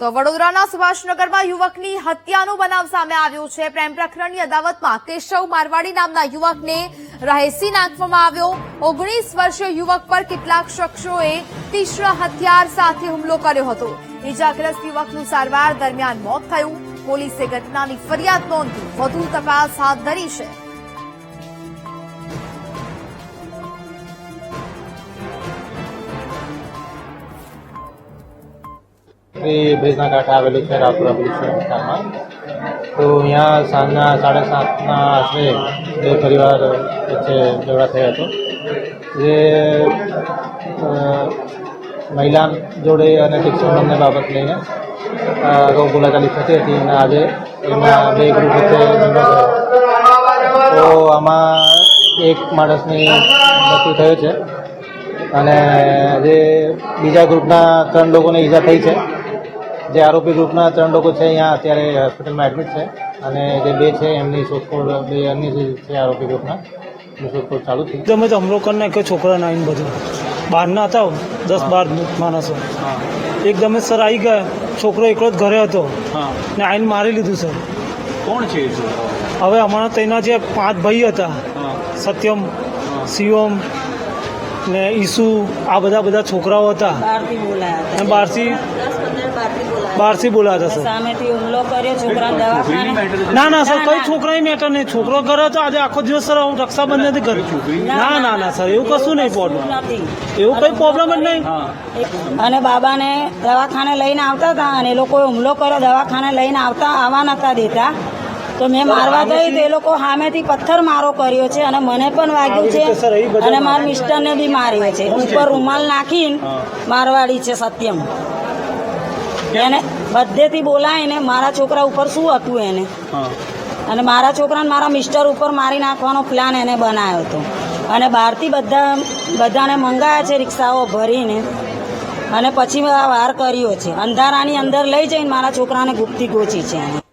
તો વડોદરાના સુભાષનગરમાં યુવકની હત્યાનો બનાવ સામે આવ્યો છે. પ્રેમ પ્રકરણની અદાવતમાં કેશવ મારવાડી નામના યુવકને રહેસી નાખવામાં આવ્યો. ઓગણીસ વર્ષીય યુવક પર કેટલાક શખ્સોએ તીક્ષ્ણ હથિયાર સાથે હુમલો કર્યો હતો. ઇજાગ્રસ્ત યુવકનું સારવાર દરમિયાન મોત થયું. પોલીસે ઘટનાની ફરિયાદ નોંધી વધુ તપાસ હાથ ધરી છે. એ બ્રિજના કાંઠે આવેલું છે, રાપુરા બ્રિજ વિસ્તારમાં તો અહીંયા સાંજના સાડા સાતના આશરે બે પરિવાર વચ્ચે ઝઘડા થયો હતો. જે મહિલા જોડે અને શિક્ષણને બાબત લઈને અગાઉ બોલાચાલી થતી હતી અને આજે એમાં બે ગ્રુપ વચ્ચે તો આમાં એક માણસની મૃત્યુ થયો છે અને જે બીજા ગ્રુપના ત્રણ લોકોને ઈજા થઈ છે. જે આરોપી ગ્રુપના ત્રણ લોકો છે અહીંયા અત્યારે હોસ્પિટલમાં એડમિટ છે અને જે બે છે એમની શોધખોળ બે અન્ય જે છે આરોપી ગ્રુપના એમની શોધખોળ ચાલુ છે. એકદમ જ હુમલો એક નાખ્યો છોકરાને આવીને બધું. બહારના હતા દસ બાર માણસો. એકદમ સર આવી ગયા છોકરો એકલો જ ઘરે હતો. ને આવીને મારી લીધું સર. કોણ છે હવે અમારા તેના જે પાંચ ભાઈ હતા સત્યમ શિવમ ને ઈસુ આ બધા બધા છોકરાઓ હતા. બહારથી બહારથી બોલાતા સર સામેથી હુમલો કર્યો છોકરાને દવાખાને. ના ના સર કઈ છોકરાની મેટર નહીં. છોકરો ઘરે હતો આજે આખો દિવસ સર હું રક્ષાબંધન નથી ઘરે ના ના ના સર એવું કશું નહીં પ્રોબ્લેમ એવું કઈ પ્રોબ્લેમ જ નહીં? અને બાબાને દવાખાને લઈને આવતા હતા અને એ લોકોએ હુમલો કર્યો દવાખાને લઈને આવતા આવવા નતા દેતા. તો મેં મારવા ગઈ તો એ લોકો સામેથી પથ્થર મારો કર્યો છે અને મને પણ વાગ્યું છે અને મારા મિસ્ટરને બી માર્યો છે. ઉપર રૂમાલ નાખીને મારવાડી છે સત્યમ. એને? બધેથી બોલાવીને મારા છોકરા ઉપર શું હતું એને? અને મારા છોકરાને મારા મિસ્ટર ઉપર મારી નાખવાનો પ્લાન એને બનાવ્યો હતો. અને બહારથી બધા બધાને મંગાયા છે રિક્ષાઓ ભરીને. અને પછી વાર કર્યો છે. અંધારાની અંદર લઈ જઈને મારા છોકરાને ગુપ્તી ગોચી છે એને.